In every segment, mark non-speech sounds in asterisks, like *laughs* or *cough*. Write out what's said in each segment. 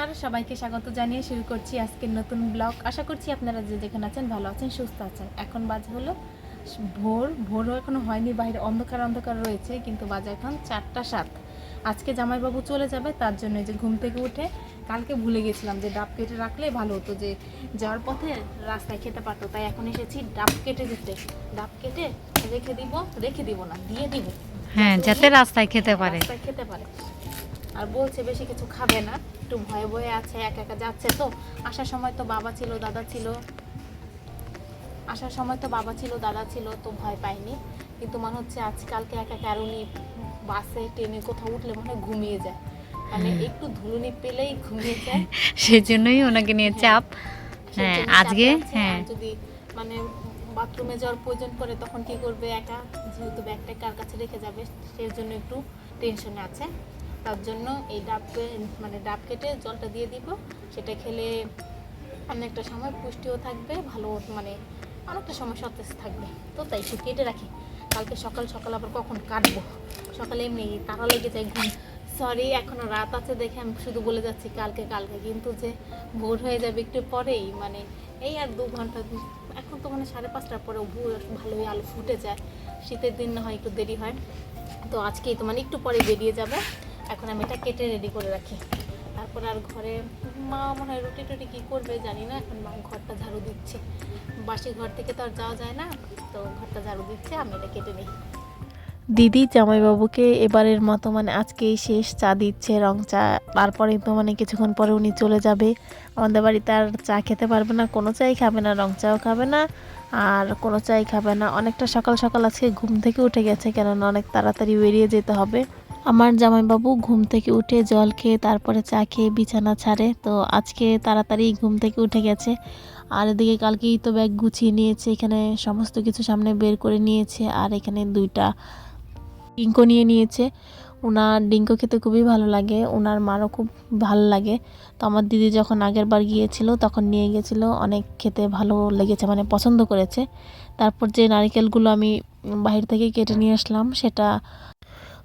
নমস্কার সবাইকে স্বাগত জানিয়ে শুরু করছি আজকের নতুন ব্লগ। আশা করছি আপনারা যে যেখানে আছেন ভালো আছেন সুস্থ আছেন। এখন বাজে হলো ভোর ভোরও এখনও হয়নি বাইরে অন্ধকার অন্ধকার রয়েছে কিন্তু বাজে এখন চারটা সাত। আজকে জামাইবাবু চলে যাবে তার জন্য যে ঘুম থেকে উঠে কালকে ভুলে গেছিলাম যে ডাব কেটে রাখলে ভালো হতো যে যাওয়ার পথে রাস্তায় খেতে পারতো। তাই এখন এসেছি ডাব কেটে দিতে ডাব কেটে রেখে দিব রেখে দিব না দিয়ে দিব। হ্যাঁ যাতে রাস্তায় খেতে পারে। রাস্তায় খেতে পারে। আর বলছে বেশি কিছু খাবে না। একটু ভয়ে ভয়ে আছে একা একা যাচ্ছে তো। আসার সময় তো বাবা ছিল দাদা ছিল। আসার সময় তো বাবা ছিল দাদা ছিল তো ভয় পাইনি কিন্তু মনে হচ্ছে আজকালকে একা একা আর উনি বাসে ট্রেনে কোথাও উঠলে মনে হয় ঘুমিয়ে যায়। মানে একটু ধুলুনি পেলেই ঘুমিয়ে *laughs* যায়। সেই জন্যই ওনাকে নিয়ে চাপ। হ্যাঁ, আজকে, হ্যাঁ। যদি মানে বাথরুমে যাওয়ার প্রয়োজন পড়ে তখন কি করবে একা? যেহেতু ব্যাগটা কার কাছে রেখে যাবে সেই জন্য একটু টেনশনে আছে। তার জন্য এই ডাব কে- মানে ডাব কেটে জলটা দিয়ে দিব। সেটা খেলে অনেকটা সময় পুষ্টিও থাকবে, ভালো মানে অনেকটা সময় সতেজ থাকবে। তো তাই একটু কেটে রাখি। কালকে সকাল সকাল আবার কখন কাটবো? সকালে এমনি তারা লেগে যায় ঘুম। সরি এখনও রাত আছে দেখে আমি শুধু বলে যাচ্ছি কালকে কালকে। কিন্তু যে ভোর হয়ে যাবে একটু পরেই মানে এই আর দু ঘণ্টা, এখন তো মানে সাড়ে পাঁচটার পরে ভোর ভালোই আলো ফুটে যায়। শীতের দিন না হয় একটু দেরি হয়। তো আজকেই তো মানে একটু পরে বেরিয়ে যাবে। এখন আমি এটা কেটে রেডি করে রাখি। তারপর আর ঘরে মা মনে হয় রুটি টুটি কী করবে জানি না, এখন মা ঘরটা ঝাড়ু দিচ্ছে। বাসি ঘর থেকে তো আর যাওয়া যায় না, তো ঘরটা ঝাড়ু দিচ্ছে, আমি এটা কেটে নিই। দিদি জামাইবাবুকে এবারের মতো মানে আজকেই শেষ চা দিচ্ছে, রং চা। তারপরে তো মানে কিছুক্ষণ পরে উনি চলে যাবে। আমাদের বাড়িতে আর চা খেতে পারবে না, কোনো চাই খাবে না, রং চাও খাবে না, আর কোনো চাই খাবে না। অনেকটা সকাল সকাল আজকে ঘুম থেকে উঠে গেছে, কেননা অনেক তাড়াতাড়ি বেরিয়ে যেতে হবে। আমার জামাইবাবু ঘুম থেকে উঠে জল খেয়ে তারপরে চা খেয়ে বিছানা ছাড়ে। তো আজকে তাড়াতাড়ি ঘুম থেকে উঠে গেছে। আর এদিকে কালকেই তো ব্যাগ গুছিয়ে নিয়েছে, এখানে সমস্ত কিছু সামনে বের করে নিয়েছে আর এখানে দুইটা ডিঙ্কো নিয়ে নিয়েছে। ওনার ডিঙ্কো খেতে খুবই ভালো লাগে ওনার মারও খুব ভালো লাগে। তো আমার দিদি যখন আগের বার গিয়েছিল তখন নিয়ে গেছিল, অনেক খেতে ভালো লেগেছে মানে পছন্দ করেছে। তারপর যে নারকেলগুলো আমি বাহির থেকে কেটে নিয়ে আসলাম, সেটা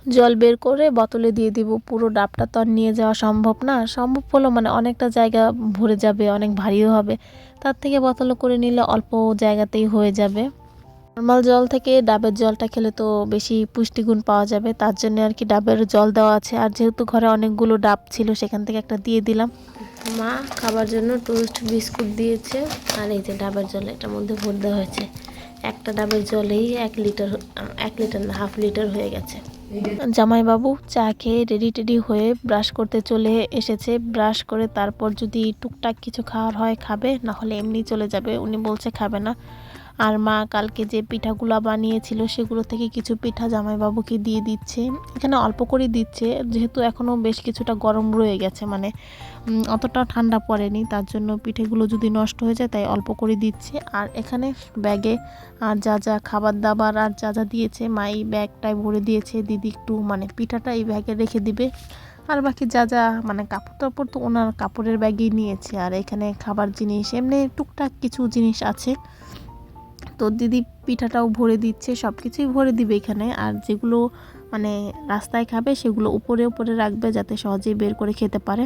জল বের করে বোতলে দিয়ে দিব। পুরো ডাবটা তো আর নিয়ে যাওয়া সম্ভব না। সম্ভব হলো মানে অনেকটা জায়গা ভরে যাবে, অনেক ভারীও হবে। তার থেকে বোতলে করে নিলে অল্প জায়গাতেই হয়ে যাবে। নর্মাল জল থেকে ডাবের জলটা খেলে তো বেশি পুষ্টিগুণ পাওয়া যাবে। তার জন্য আর কি ডাবের জল দেওয়া আছে। আর যেহেতু ঘরে অনেকগুলো ডাব ছিল, সেখান থেকে একটা দিয়ে দিলাম। মা খাবার জন্য টোস্ট বিস্কুট দিয়েছে। আর এই যে ডাবের জল, এটার মধ্যে ভর দেওয়া হয়েছে। একটা ডাবের জলেই এক লিটার এক লিটার না, হাফ লিটার হয়ে গেছে। জামাইবাবু চা খেয়ে রেডি টেডি হয়ে ব্রাশ করতে চলে এসেছে। ব্রাশ করে তারপর যদি টুকটাক কিছু খাওয়ার হয়, খাবে, না হলে এমনি চলে যাবে। উনি বলছে, খাবে না। আর মা কালকে যে পিঠাগুলো বানিয়েছিল সেগুলো থেকে কিছু পিঠা জামাইবাবুকে দিয়ে দিচ্ছে। এখানে অল্প করে দিচ্ছে, যেহেতু এখনও বেশ কিছুটা গরম রয়ে গেছে মানে অতটা ঠান্ডা পড়েনি, তার জন্য পিঠেগুলো যদি নষ্ট হয়ে যায় তাই অল্প করে দিচ্ছে। আর এখানে ব্যাগে আর যা যা খাবার দাবার আর যা যা দিয়েছে, মা এই ব্যাগটায় ভরে দিয়েছে, দিদি একটু মানে পিঠাটা এই ব্যাগে রেখে দিবে। আর বাকি যা যা মানে কাপড় টাপড় তো ওনার কাপড়ের ব্যাগেই নিয়েছে। আর এখানে খাবার জিনিস, এমনি টুকটাক কিছু জিনিস আছে। তো দিদি পিঠাটাও ভরে দিচ্ছে সব কিছুই ভরে দিবে এখানে। আর যেগুলো মানে রাস্তায় খাবে, সেগুলো উপরে উপরে রাখবে যাতে সহজেই বের করে খেতে পারে।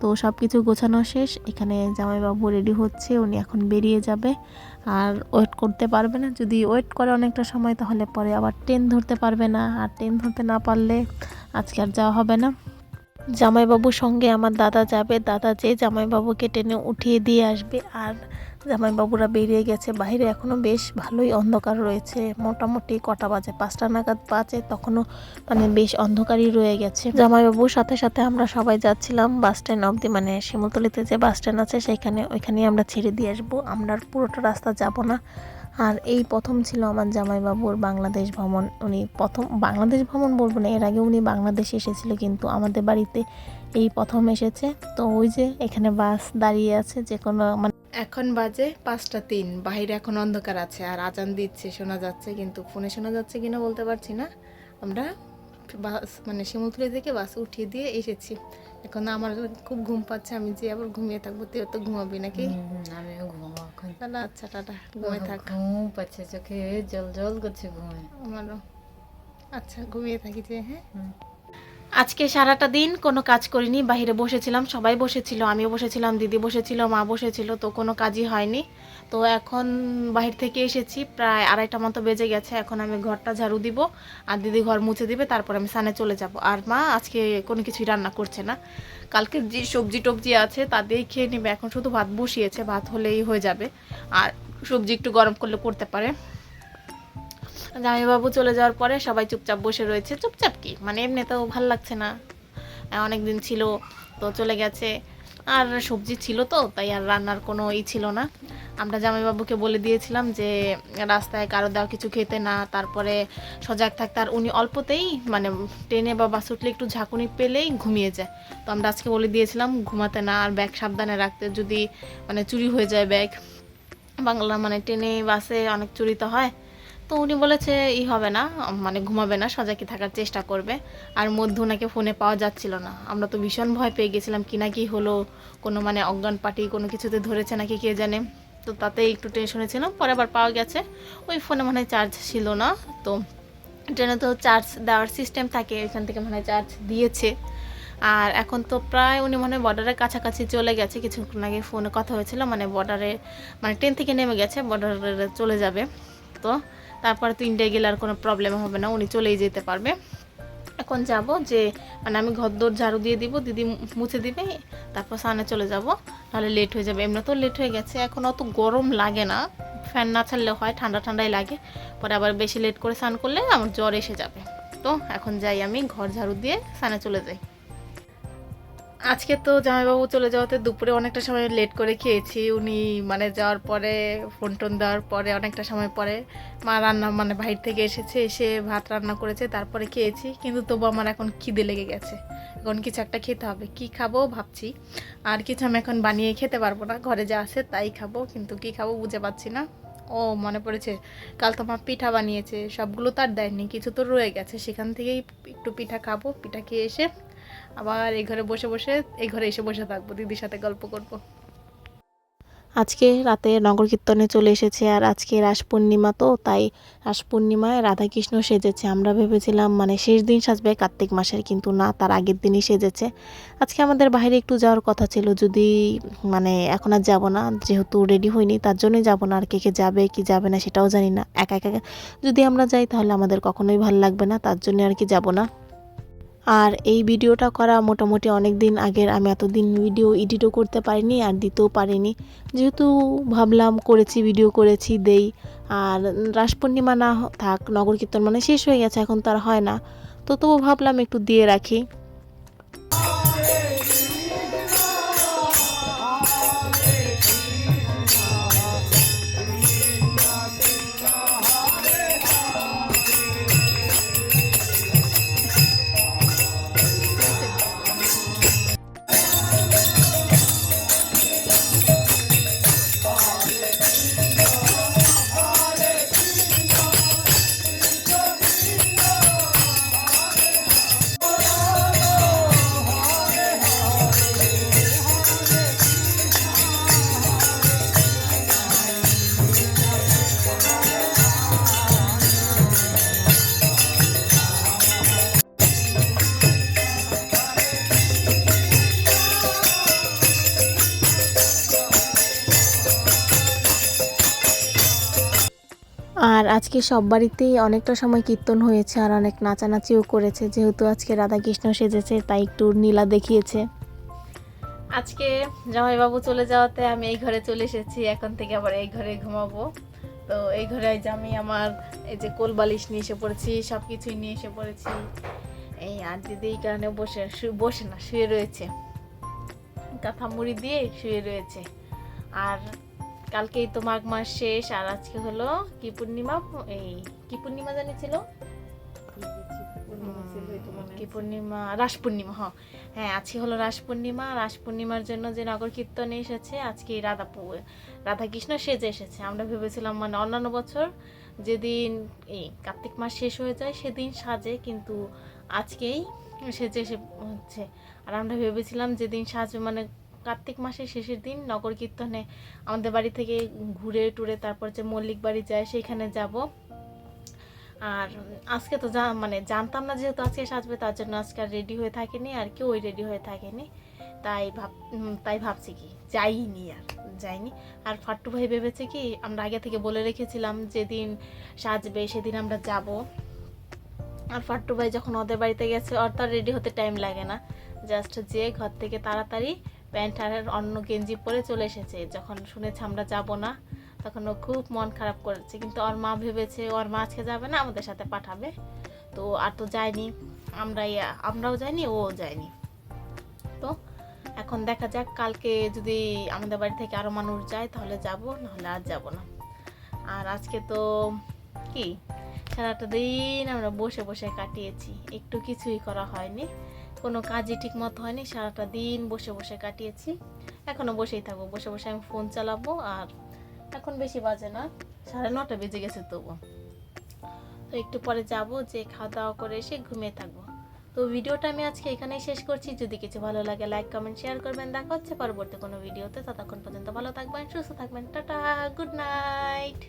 তো সব কিছু গোছানো শেষ, এখানে জামাইবাবু রেডি হচ্ছে, উনি এখন বেরিয়ে যাবে। আর ওয়েট করতে পারবে না, যদি ওয়েট করে অনেকটা সময়, তাহলে পরে আবার ট্রেন ধরতে পারবে না। আর ট্রেন ধরতে না পারলে আজকে আর যাওয়া হবে না। জামাইবাবুর সঙ্গে আমার দাদা যাবে, দাদা যে জামাইবাবুকে টেনে উঠিয়ে দিয়ে আসবে। আর জামাইবাবুরা বেরিয়ে গেছে। বাইরে এখনও বেশ ভালোই অন্ধকার রয়েছে। মোটামুটি কটা বাজে? পাঁচটা নাগাদ বাজে, তখনও মানে বেশ অন্ধকারই রয়ে গেছে। জামাইবাবুর সাথে সাথে আমরা সবাই যাচ্ছিলাম বাস স্ট্যান্ড অবধি মানে শিমুলতলিতে যে বাস স্ট্যান্ড আছে, সেখানে ওইখানেই আমরা ছেড়ে দিয়ে আসব। আমরা পুরোটা রাস্তা যাব না। আর এই প্রথম ছিল আমার জামাইবাবুর বাংলাদেশ ভ্রমণ। উনি প্রথম, বাংলাদেশ ভ্রমণ বলব না, এর আগে উনি বাংলাদেশে এসেছিল, কিন্তু আমাদের বাড়িতে এই প্রথম এসেছে। তো ওই যে এখানে বাস দাঁড়িয়ে আছে যে কোনো মানে এখন বাজে পাঁচটা তিন। বাইরে এখন অন্ধকার আছে আর আজান দিচ্ছে শোনা যাচ্ছে কিন্তু ফোনে শোনা যাচ্ছে কিনা বলতে পারছি না। আমরা বাস মানে শিমুলতলি থেকে বাস উঠিয়ে দিয়ে এসেছি। এখন আমার খুব ঘুম পাচ্ছে আমি যে আবার ঘুমিয়ে থাকব তুই তো ঘুমাবি নাকি? আমিও ঘুমাবো এখন। তাহলে আচ্ছা টাটা ঘুমিয়ে থাক। ঘুম পাচ্ছে চোখে জল জল করছে ঘুমে। আমারও। আচ্ছা ঘুমিয়ে থাকি যে হ্যাঁ? আজকে সারাটা দিন কোনো কাজ করিনি বাইরে বসেছিলাম, সবাই বসেছিল, আমিও বসেছিলাম, দিদি বসেছিল, মা বসেছিল, তো কোনো কাজই হয়নি। তো এখন বাহির থেকে এসেছি, প্রায় আড়াইটা মতো বেজে গেছে, এখন আমি ঘরটা ঝাড়ু দিব, আর দিদি ঘর মুছে দিবে, তারপর আমি সানে চলে যাব। আর মা আজকে কোনো কিছুই রান্না করছে না। কালকে যে সবজি টবজি আছে, তা দিয়েই খেয়ে নেবে, এখন শুধু ভাত বসিয়েছে, ভাত হলেই হয়ে যাবে। আর সবজি একটু গরম করলে করতে পারে। জামাইবাবু চলে যাওয়ার পরে সবাই চুপচাপ বসে রয়েছে। চুপচাপ কি? মানে এমনিতেও ভালো লাগছে না। অনেক দিন ছিল, তো চলে গেছে। আর সবজি ছিল তো, তাই আর রান্নার কোনো ই ছিল না। আমরা জামাইবাবুকে বলে দিয়েছিলাম যে, রাস্তায় কারও দেওয়া কিছু খেতে না, তারপরে সজাগ থাকতে। আর উনি অল্পতেই মানে ট্রেনে বা বাস উঠলে একটু ঝাঁকুনি পেলেই ঘুমিয়ে যায়। তো আমরা আজকে বলে দিয়েছিলাম, ঘুমাতে না, আর ব্যাগ সাবধানে রাখতে। যদি মানে চুরি হয়ে যায় ব্যাগ, বাংলা মানে ট্রেনে বাসে অনেক চুরি তো হয় তো উনি বলেছে, ই হবে না মানে ঘুমাবে না সজাকি থাকার চেষ্টা করবে। আর মধ্যে ওনাকে ফোনে পাওয়া যাচ্ছিল না। আমরা তো ভীষণ ভয় পেয়ে গেছিলাম, কি না কি হলো, কোনো মানে অজ্ঞান পার্টি, কোনো কিছুতে ধরেছে নাকি কে জানে। তো তাতে একটু টেনশনে ছিলাম, পরে আবার পাওয়া গেছে। ওই ফোনে মনে চার্জ ছিল না, তো ট্রেনে তো চার্জ দেওয়ার সিস্টেম থাকে, এখান থেকে মনে চার্জ দিয়েছে। আর এখন তো প্রায় উনি মনে বর্ডারের কাছাকাছি চলে গেছে, কিছুক্ষণ আগে ফোনে কথা হয়েছিল মানে বর্ডারে মানে ট্রেন থেকে নেমে গেছে বর্ডারে চলে যাবে। তো তারপরে তো ইন্ডিয়া গেলে আর কোনো প্রবলেম হবে না, উনি চলেই যেতে পারবে। এখন যাব যে মানে আমি ঘর দৌড় ঝাড়ু দিয়ে দিব, দিদি মুছে দিবে, তারপর সানে চলে যাব, নাহলে লেট হয়ে যাবে। এমনি তো লেট হয়ে গেছে, এখন অত গরম লাগে না ফ্যান না ছাড়লে হয়, ঠান্ডা ঠান্ডাই লাগে, পরে আবার বেশি লেট করে স্নান করলে আমার জ্বর এসে যাবে। তো এখন যাই আমি, ঘর ঝাড়ু দিয়ে স্নানে চলে যাই। আজকে তো জামাইবাবু চলে যাওয়াতে দুপুরে অনেকটা সময় লেট করে খেয়েছি। উনি মানে যাওয়ার পরে ফোন টোন দেওয়ার পরে অনেকটা সময় পরে মা রান্না মানে বাইর থেকে এসেছে, এসে ভাত রান্না করেছে, তারপরে খেয়েছি। কিন্তু তবু আমার এখন খিদে লেগে গেছে। এখন কিছু একটা খেতে হবে। কি খাব ভাবছি। আর কিছু আমি এখন বানিয়ে খেতে পারব না। ঘরে যা আছে তাই খাব। কিন্তু কি খাব বুঝে পাচ্ছি না। ও মনে পড়েছে, কাল তো মা পিঠা বানিয়েছে। সবগুলো তো আর দেয়নি। কিছু তো রয়ে গেছে। সেখান থেকেই একটু পিঠা খাব। পিঠা খেয়ে এসে আবার এই ঘরে বসে বসে, এই ঘরে এসে বসে থাকব, দিদির সাথে গল্প করব। আজকে রাতে নগর কীর্তনে চলে এসেছে আর আজকে রাস পূর্ণিমা তো, তাই রাস পূর্ণিমায় রাধাকৃষ্ণ সেজেছে। আমরা ভেবেছিলাম মানে শেষ দিন সাজবে কার্তিক মাসের, কিন্তু না, তার আগের দিনই সেজেছে। আজকে আমাদের বাইরে একটু যাওয়ার কথা ছিল, যদি মানে এখন আর যাব না, যেহেতু রেডি হইনি, তার জন্যই যাব না। আর কে কে যাবে, কি যাবে না, সেটাও জানি না। একা একা, যদি আমরা যাই, তাহলে আমাদের কখনোই ভালো লাগবে না, তার জন্য আর কি যাব না। আর এই ভিডিওটা করা মোটামুটি অনেক দিন আগের। আমি এতদিন ভিডিও এডিটও করতে পারিনি আর দিতেও পারিনি। যেহেতু ভাবলাম করেছি ভিডিও করেছি, দেই। আর রাস পূর্ণিমা না থাক, নগর কীর্তন মানে শেষ হয়ে গেছে, এখন তো আর হয় না। তো তবু ভাবলাম একটু দিয়ে রাখি। আজকে সব বাড়িতেই অনেকটা সময় কীর্তন হয়েছে আর অনেক নাচানাচিও করেছে। যেহেতু আজকে রাধাকৃষ্ণ সেজেছে, তাই একটু নীলা দেখিয়েছে। আজকে জামাইবাবু চলে যাওয়াতে আমি এই ঘরে চলে এসেছি, এখন থেকে আবার এই ঘরে ঘুমাবো। তো এই ঘরে যে আমি আমার এই যে কোল বালিশ নিয়ে এসে পড়েছি সব কিছুই নিয়ে এসে পড়েছি। এই আর দিদি এই কারণে বসে বসে না, শুয়ে রয়েছে। কাঁথা মুড়ি দিয়ে শুয়ে রয়েছে। আর কালকেই তো মাঘ মাস শেষ আর আজকে হলো কি পূর্ণিমা? এই কি পূর্ণিমা জানি ছিল কি পূর্ণিমা? রাস পূর্ণিমা হ হ্যাঁ আজকে হলো রাস পূর্ণিমা। রাস পূর্ণিমার জন্য যে নগর কীর্তনে এসেছে আজকে রাধা রাধাকৃষ্ণ সেজে এসেছে। আমরা ভেবেছিলাম মানে অন্যান্য বছর যেদিন এই কার্তিক মাস শেষ হয়ে যায় সেদিন সাজে কিন্তু আজকেই সেজে এসে হচ্ছে। আর আমরা ভেবেছিলাম যেদিন সাজবে মানে কার্তিক মাসের শেষের দিন নগর কীর্তনে আমাদের বাড়ি থেকে ঘুরে টুরে তারপর যে মল্লিক বাড়ি যায়, সেখানে যাব। আর আজকে তো যা মানে জানতাম না যেহেতু আজকে সাজবে, তার জন্য আজকে আর রেডি হয়ে থাকেনি, আর কেউ ওই রেডি হয়ে থাকেনি। তাই ভাব তাই ভাবছি কি, যাইনি আর যাইনি। আর ফাট্টু ভাই ভেবেছে কি, আমরা আগে থেকে বলে রেখেছিলাম যেদিন সাজবে সেদিন আমরা যাব। আর ফাট্টু ভাই যখন ওদের বাড়িতে গেছে ওর তার রেডি হতে টাইম লাগে না। জাস্ট যে ঘর থেকে তাড়াতাড়ি প্যান্ট আর অন্য গেঞ্জি পরে চলে এসেছে। যখন শুনেছে আমরা যাব না, তখন ও খুব মন খারাপ করেছে। কিন্তু ওর মা ভেবেছে, ওর মা আজকে যাবে না, আমাদের সাথে পাঠাবে। তো আর তো যায়নি। আমরাই, আমরাও যাইনি, ও যায়নি। তো এখন দেখা যাক, কালকে যদি আমাদের বাড়ি থেকে আরও মানুষ যায়, তাহলে যাব, নাহলে আর যাব না। আর আজকে তো কি? সারাটা দিন আমরা বসে বসে কাটিয়েছি। একটু কিছুই করা হয়নি। কোনো কাজই ঠিক মতো হয়নি, সারাটা দিন বসে বসে কাটিয়েছি। এখনও বসেই থাকব, বসে বসে আমি ফোন চালাবো আর এখন বেশি বাজে না, সাড়ে নটা বেজে গেছে তবু। তো একটু পরে যাব যে খাওয়া দাওয়া করে এসে ঘুমিয়ে থাকব। তো ভিডিওটা আমি আজকে এখানেই শেষ করছি, যদি কিছু ভালো লাগে লাইক, কমেন্ট, শেয়ার করবেন। দেখা হচ্ছে পরবর্তী কোনো ভিডিওতে, ততক্ষণ পর্যন্ত ভালো থাকবেন, সুস্থ থাকবেন, টাটা, গুড নাইট।